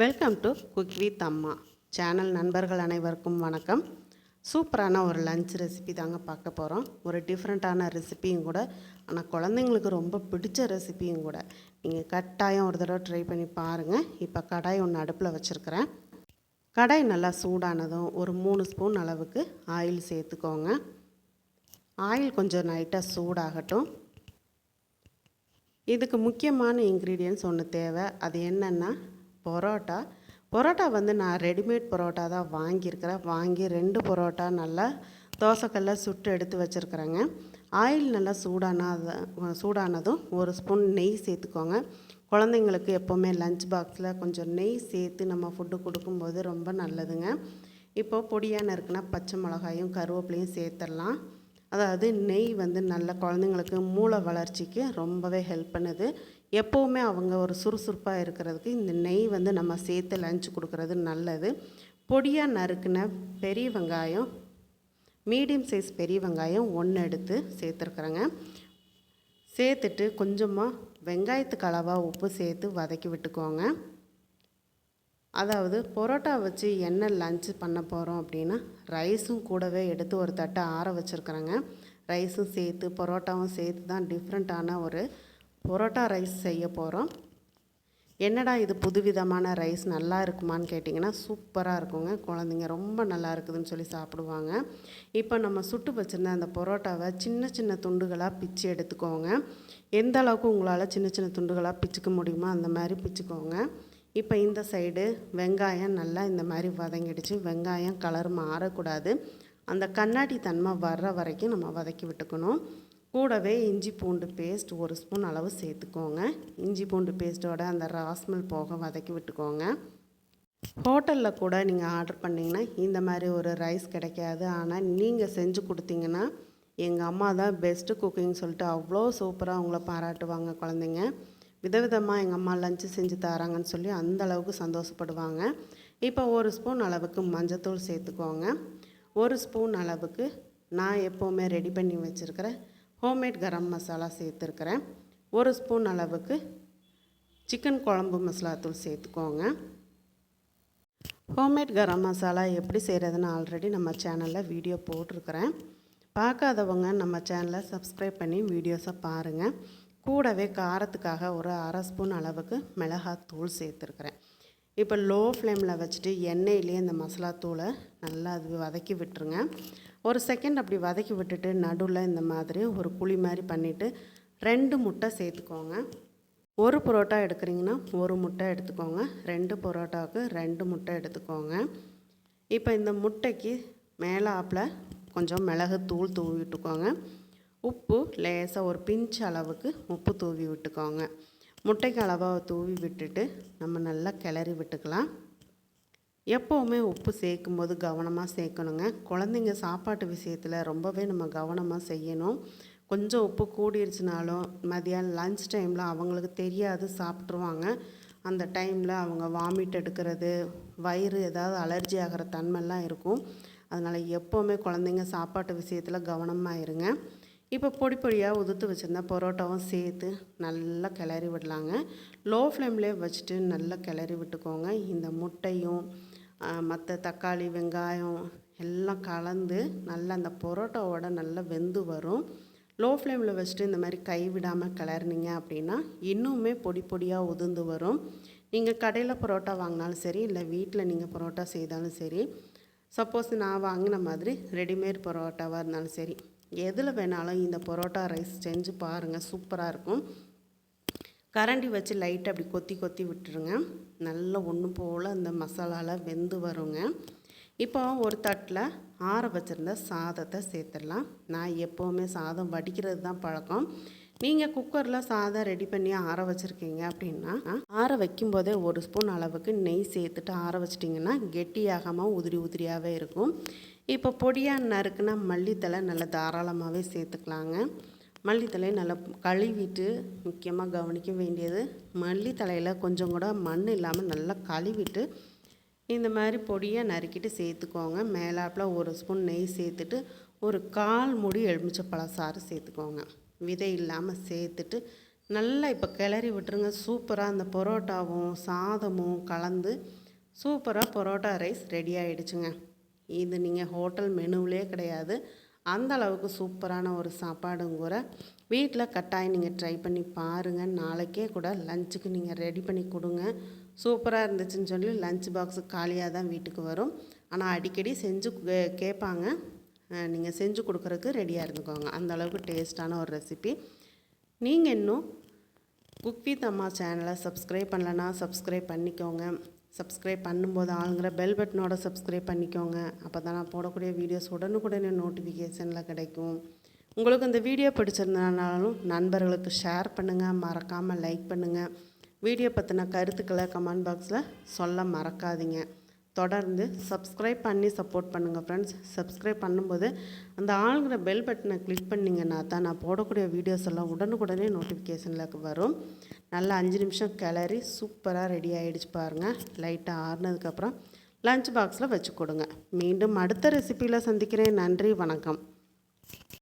Welcome to cook with Amma channel நண்பர்கள் அனைவருக்கும் வணக்கம். சூப்பரான ஒரு லஞ்ச் ரெசிபி தாங்க பார்க்க போகிறோம் ஒரு டிஃப்ரெண்ட்டான ரெசிபியும் கூட ஆனால் குழந்தைங்களுக்கு ரொம்ப பிடிச்ச ரெசிபியும் கூட. நீங்கள் கட்டாயம் ஒரு தடவை ட்ரை பண்ணி பாருங்கள் இப்போ கடாய் ஒன்று அடுப்பில் வச்சுருக்கிறேன். கடாய் நல்லா சூடானதும் ஒரு மூணு ஸ்பூன் அளவுக்கு ஆயில் சேர்த்துக்கோங்க. ஆயில் கொஞ்சம் நைட்டாக சூடாகட்டும். இதுக்கு முக்கியமான இன்க்ரீடியன்ஸ் ஒன்று தேவை. அது என்னென்னா பரோட்டா. பரோட்டா வந்து நான் ரெடிமேட் பரோட்டா தான் வாங்கியிருக்கிறேன். வாங்கி ரெண்டு பரோட்டா நல்லா தோசைக்கல்ல சுட்டு எடுத்து வச்சுருக்குறேங்க. ஆயில் நல்லா சூடானது சூடானதும் ஒரு ஸ்பூன் நெய் சேர்த்துக்கோங்க. குழந்தைங்களுக்கு எப்போவுமே லஞ்ச் பாக்ஸில் கொஞ்சம் நெய் சேர்த்து நம்ம ஃபுட்டு கொடுக்கும்போது ரொம்ப நல்லதுங்க. இப்போது பொடியான இருக்குன்னா பச்சை மிளகாயும் கருவேப்பிலையும் சேர்த்துடலாம். அதாவது நெய் வந்து நல்ல குழந்தைங்களுக்கு மூளை வளர்ச்சிக்கு ரொம்பவே ஹெல்ப் பண்ணுது. எப்போவுமே அவங்க ஒரு சுறுசுறுப்பாக இருக்கிறதுக்கு இந்த நெய் வந்து நம்ம சேர்த்து லஞ்ச் கொடுக்கறது நல்லது. பொடியாக நறுக்கின பெரிய வெங்காயம் மீடியம் சைஸ் பெரிய வெங்காயம் ஒன்று எடுத்து சேர்த்துருக்குறேங்க. சேர்த்துட்டு கொஞ்சமாக வெங்காயத்துக்கு அளவாக உப்பு சேர்த்து வதக்கி விட்டுக்கோங்க. அதாவது பரோட்டா வச்சு என்ன லஞ்ச் பண்ண போகிறோம் அப்படின்னா ரைஸும் கூடவே எடுத்து ஒரு தட்டை ஆற வச்சுருக்குறேங்க. ரைஸும் சேர்த்து பரோட்டாவும் சேர்த்து தான் டிஃப்ரெண்ட்டான ஒரு பரோட்டா ரைஸ் செய்ய போகிறோம் என்னடா இது புதுவிதமான ரைஸ்? நல்லா இருக்குமான்னு கேட்டிங்கன்னா சூப்பராக இருக்குங்க. குழந்தைங்க ரொம்ப நல்லா இருக்குதுன்னு சொல்லி சாப்பிடுவாங்க. இப்போ நம்ம சுட்டு வச்சுருந்த அந்த பரோட்டாவை சின்ன சின்ன துண்டுகளாக பிச்சு எடுத்துக்கோங்க. எந்த அளவுக்கு உங்களால் சின்ன சின்ன துண்டுகளாக பிச்சுக்க முடியுமோ அந்த மாதிரி பிச்சுக்கோங்க. இப்போ இந்த சைடு வெங்காயம் நல்லா இந்த மாதிரி வதங்கிடுச்சு. வெங்காயம் கலர் மாறக்கூடாது. அந்த கண்ணாடி தன்மை வர்ற வரைக்கும் நம்ம வதக்கி விட்டுக்கணும். கூடவே இஞ்சி பூண்டு பேஸ்ட் ஒரு ஸ்பூன் அளவு சேர்த்துக்கோங்க. இஞ்சி பூண்டு பேஸ்ட்டோட அந்த ராஸ்மல் போக வதக்கி விட்டுக்கோங்க. ஹோட்டலில் கூட நீங்கள் ஆர்டர் பண்ணிங்கன்னா இந்த மாதிரி ஒரு ரைஸ் கிடைக்காது. ஆனால் நீங்கள் செஞ்சு கொடுத்தீங்கன்னா எங்கள் அம்மா தான் பெஸ்ட்டு குக்கிங் சொல்லிட்டு அவ்வளோ சூப்பராக அவங்கள பாராட்டுவாங்க குழந்தைங்க. விதவிதமாக எங்கள் அம்மா லஞ்சு செஞ்சு தராங்கன்னு சொல்லி அந்த அளவுக்கு சந்தோஷப்படுவாங்க. இப்போ ஒரு ஸ்பூன் அளவுக்கு மஞ்சத்தூள் சேர்த்துக்கோங்க. ஒரு ஸ்பூன் அளவுக்கு நான் எப்போவுமே ரெடி பண்ணி வச்சுருக்கிற ஹோம்மேட் கரம் மசாலா சேர்த்துருக்குறேன். ஒரு ஸ்பூன் அளவுக்கு சிக்கன் குழம்பு மசாலாத்தூள் சேர்த்துக்கோங்க. ஹோம்மேட் கரம் மசாலா எப்படி செய்கிறதுன்னு ஆல்ரெடி நம்ம சேனலில் வீடியோ போட்டிருக்கிறேன். பார்க்காதவங்க நம்ம சேனலை சப்ஸ்கிரைப் பண்ணி வீடியோஸை பாருங்கள் கூடவே காரத்துக்காக ஒரு அரை ஸ்பூன் அளவுக்கு மிளகாத்தூள் சேர்த்துருக்குறேன். இப்போ லோ ஃப்ளேமில் வச்சுட்டு எண்ணெயிலேயே இந்த மசாலா தூளை நல்லா அது வதக்கி விட்டுருங்க. ஒரு செகண்ட் அப்படி வதக்கி விட்டுட்டு நடுவில் இந்த மாதிரி ஒரு குழி மாதிரி பண்ணிவிட்டு ரெண்டு முட்டை சேர்த்துக்கோங்க. ஒரு பரோட்டா எடுக்கிறீங்கன்னா ஒரு முட்டை எடுத்துக்கோங்க. ரெண்டு பரோட்டாவுக்கு ரெண்டு முட்டை எடுத்துக்கோங்க. இப்போ இந்த முட்டைக்கு மேலாப்பில் கொஞ்சம் மிளகு தூள் தூவி விட்டுக்கோங்க. உப்பு லேசாக ஒரு பிஞ்ச் அளவுக்கு உப்பு தூவி விட்டுக்கோங்க. முட்டைக்கு அளவாக தூவி விட்டுட்டு நம்ம நல்லா கிளறி விட்டுக்கலாம். எப்போவுமே உப்பு சேர்க்கும் போது கவனமாக சேர்க்கணுங்க. குழந்தைங்க சாப்பாட்டு விஷயத்தில் ரொம்பவே நம்ம கவனமாக செய்யணும். கொஞ்சம் உப்பு கூடிருச்சுனாலும் மதியானம் லஞ்ச் டைமில் அவங்களுக்கு தெரியாது சாப்பிட்ருவாங்க அந்த டைமில் அவங்க வாமிட் எடுக்கிறது வயிறு ஏதாவது அலர்ஜி ஆகிற தன்மைலாம் இருக்கும். அதனால் எப்போவுமே குழந்தைங்க சாப்பாட்டு விஷயத்தில் கவனமாக இருங்க. இப்போ பொடி பொடியாக உதுத்து வச்சுருந்தா பரோட்டாவும் சேர்த்து நல்லா கிளறி விடலாங்க. லோ ஃப்ளேம்லேயே வச்சுட்டு நல்லா கிளறி விட்டுக்கோங்க. இந்த முட்டையும் மற்ற தக்காளி வெங்காயம் எல்லாம் கலந்து நல்லா அந்த பரோட்டாவோட நல்லா வெந்து வரும். லோ ஃப்ளேமில் வச்சுட்டு இந்த மாதிரி கை விடாமல் கிளறினீங்க அப்படின்னா இன்னுமே பொடி பொடியாக உதிர்ந்து வரும். நீங்கள் கடையில் பரோட்டா வாங்கினாலும் சரி இல்லை வீட்டில் நீங்கள் பரோட்டா செய்தாலும் சரி சப்போஸ் நான் வாங்கின மாதிரி ரெடிமேட் பரோட்டாவாக இருந்தாலும் சரி எதில் வேணாலும் இந்த பரோட்டா ரைஸ் செஞ்சு பாருங்கள் சூப்பராக இருக்கும். கரண்டி வச்சு லைட்டாக அப்படி கொத்தி கொத்தி விட்டுருங்க. நல்லா ஒன்று போல் அந்த மசாலாவில் வெந்து வருங்க. இப்போ ஒரு தட்டில் ஆற வச்சுருந்த சாதத்தை சேர்த்துடலாம். நான் எப்போவுமே சாதம் வடிக்கிறது தான் பழக்கம். நீங்கள் குக்கரில் சாதம் ரெடி பண்ணி ஆற வச்சுருக்கீங்க அப்படின்னா ஆற வைக்கும்போதே ஒரு ஸ்பூன் அளவுக்கு நெய் சேர்த்துட்டு ஆற வச்சிட்டிங்கன்னா கெட்டியாகாமல் உதிரி உதிரியாகவே இருக்கும். இப்போ பொடியாக நறுக்குனா மல்லித்தலை நல்லா தாராளமாகவே சேர்த்துக்கலாங்க. மல்லித்தலையை நல்லா கழுவிட்டு முக்கியமாக கவனிக்க வேண்டியது மல்லித்தலையில் கொஞ்சம் கூட மண் இல்லாமல் நல்லா கழுவிட்டு இந்த மாதிரி பொடியை நறுக்கிட்டு சேர்த்துக்கோங்க. மேலாப்பில் ஒரு ஸ்பூன் நெய் சேர்த்துட்டு ஒரு கால் முடி எலுமிச்ச பழசாறு சேர்த்துக்கோங்க. விதை இல்லாமல் சேர்த்துட்டு நல்லா இப்போ கிளறி விட்டுருங்க. சூப்பராக அந்த பரோட்டாவும் சாதமும் கலந்து சூப்பராக பரோட்டா ரைஸ் ரெடி ஆகிடுச்சுங்க இது நீங்கள் ஹோட்டல் மெனுவிலே கிடையாது. அந்த அளவுக்கு சூப்பரான ஒரு சாப்பாடுங்கிற வீட்டில் கட்டாயம் நீங்கள் ட்ரை பண்ணி பாருங்கள் நாளைக்கே கூட லஞ்சுக்கு நீங்கள் ரெடி பண்ணி கொடுங்க. சூப்பராக இருந்துச்சுன்னு சொல்லி லஞ்ச் பாக்ஸு காலியாக தான் வீட்டுக்கு வரும். ஆனால் அடிக்கடி செஞ்சு கே- கேட்பாங்க நீங்கள் செஞ்சு கொடுக்குறதுக்கு ரெடியாக இருந்துக்கோங்க. அந்த அளவுக்கு டேஸ்ட்டான ஒரு ரெசிபி நீங்கள் இன்னும் குக் வித் அம்மா சேனலை சப்ஸ்கிரைப் பண்ணலன்னா சப்ஸ்கிரைப் பண்ணிக்கோங்க. சப்ஸ்கிரைப் பண்ணும்போது ஆளுங்கிற பெல் பட்டனோட சப்ஸ்கிரைப் பண்ணிக்கோங்க. அப்போ தான் நான் போடக்கூடிய வீடியோஸ் உடனுக்குடனே நோட்டிஃபிகேஷனில் கிடைக்கும். உங்களுக்கு இந்த வீடியோ பிடிச்சிருந்தனாலும் நண்பர்களுக்கு ஷேர் பண்ணுங்கள் மறக்காமல் லைக் பண்ணுங்கள் வீடியோ பற்றின கருத்துக்களை கமெண்ட் பாக்ஸில் சொல்ல மறக்காதீங்க. தொடர்ந்து சப்ஸ்கிரைப் பண்ணி சப்போர்ட் பண்ணுங்கள் ஃப்ரெண்ட்ஸ் சப்ஸ்கிரைப் பண்ணும்போது அந்த ஆளுங்கிற பெல் பட்டனை கிளிக் பண்ணிங்கன்னா தான் நான் போடக்கூடிய வீடியோஸ் எல்லாம் உடனுக்குடனே நோட்டிஃபிகேஷனில் வரும். நல்லா அஞ்சு நிமிஷம் கிளறி சூப்பராக ரெடி ஆகிடுச்சு பாருங்கள் லைட்டாக ஆறுனதுக்கப்புறம் லஞ்ச் பாக்ஸில் வச்சு கொடுங்க. மீண்டும் அடுத்த ரெசிப்பியில் சந்திக்கிறேன். நன்றி வணக்கம்.